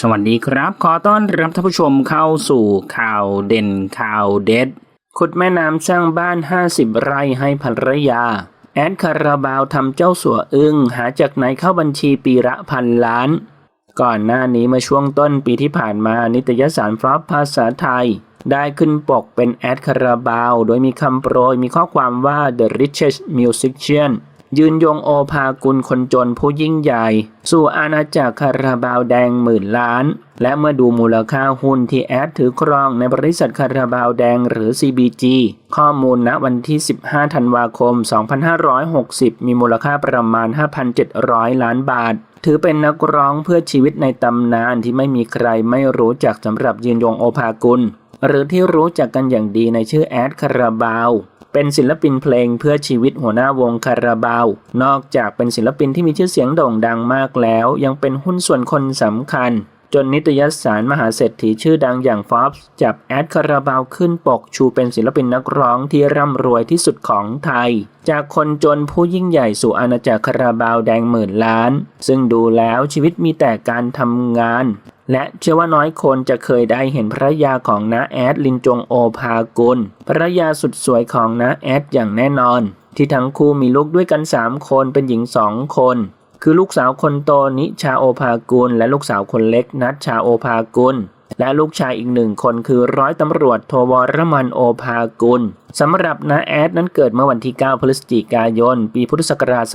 สวัสดีครับ ขอต้อนรับท่านผู้ชมเข้าสู่ข่าวเด่นข่าวเด็ด ขุดแม่น้ำสร้างบ้าน 50 ไร่ให้ภรรยา แอดคาราบาวทำเจ้าสัวอึ้งหาจากไหนเข้าบัญชีปีละพันล้าน ก่อนหน้านี้เมื่อช่วงต้นปีที่ผ่านมานิตยสารฟลอปภาษาไทย ได้ขึ้นปกเป็นแอดคาราบาว โดยมีคำโปรยมีข้อความว่า The richest musician ยืนยงโอภากุลคนจนผู้ยิ่งใหญ่ สู่อาณาจักรคาราบาวแดงหมื่นล้าน และเมื่อดูมูลค่าหุ้นที่แอดถือครองในบริษัทคาราบาวแดงหรือ CBG ข้อมูลณวันที่ 15 ธันวาคม 2560 มีมูลค่าประมาณ 5,700 ล้านบาท ถือเป็นนักร้องเพื่อชีวิตในตำนานที่ไม่มีใครไม่รู้จักสำหรับยืนยงโอภากุล หรือที่รู้จักกันอย่างดีในชื่อแอดคาราบาว เป็นศิลปินเพลงเพื่อชีวิตหัวหน้าวงคาราบาว นอกจากเป็นศิลปินที่มีชื่อเสียงโด่งดังมากแล้ว ยังเป็นหุ้นส่วนคนสำคัญ นนิตยสารมหาเศรษฐีชื่อดังอย่าง Forbes จับแอดคาราบาวขึ้นปกชูเป็นศิลปินนักร้องที่ร่ำรวยที่สุดของไทย จากคนจนผู้ยิ่งใหญ่สู่อาณาจักรคาราบาวแดงหมื่นล้าน ซึ่งดูแล้วชีวิตมีแต่การทำงาน และเชื่อว่าน้อยคนจะเคยได้เห็นภรรยาของน้าแอดลินจงโอภากุลภรรยาสุดสวยของน้าแอดอย่างแน่นอน ที่ทั้งคู่มีลูกด้วยกัน 3 คนเป็นหญิง 2 คน คือลูกสาวคนโตนิชาโอภากุล และลูกสาวคนเล็กนัชชาโอภากุล และลูกชายอีกหนึ่งคนคือร้อยตำรวจโทวรมันโอภากุลสำหรับน้าแอดนั้นเกิดเมื่อวันที่ 9 พฤศจิกายน ปีพุทธศักราช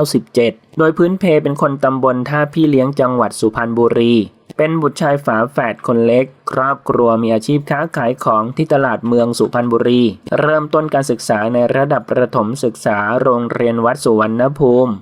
2497 โดยพื้นเพเป็นคนตำบลท่าพี่เลี้ยงจังหวัดสุพรรณบุรีเป็นบุตรชายฝาแฝดคนเล็ก ครอบครัวมีอาชีพค้าขายของที่ตลาดเมืองสุพรรณบุรี เริ่มต้นการศึกษาในระดับประถมศึกษาโรงเรียนวัดสุวรรณภูมิ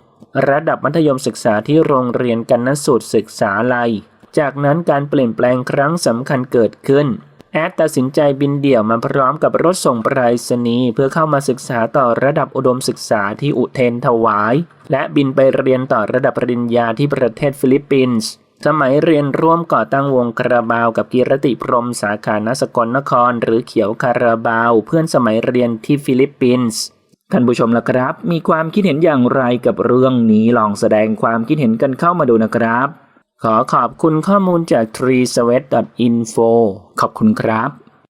ระดับมัธยมศึกษาที่โรงเรียนกันนสูตรศึกษาลัย จากนั้นการเปลี่ยนแปลงครั้งสำคัญเกิดขึ้น แอดตัดสินใจบินเดี่ยวมาพร้อมกับรถส่งไปรษณีย์เพื่อเข้ามาศึกษาต่อระดับอุดมศึกษาที่อุเทนถวาย และบินไปเรียนต่อระดับปริญญาที่ประเทศฟิลิปปินส์สมัยเรียนร่วมก่อตั้งวงคาราบาวกับกีรติพรมสาขานสกลนคร หรือเขียวคาราบาว เพื่อนสมัยเรียนที่ฟิลิปปินส์ ท่านผู้ชมละครับ มีความคิดเห็นอย่างไรกับเรื่องนี้ลองแสดงความคิดเห็นกันเข้ามาดูนะครับ ขอขอบคุณข้อมูลจาก treesweat.info ขอบคุณครับ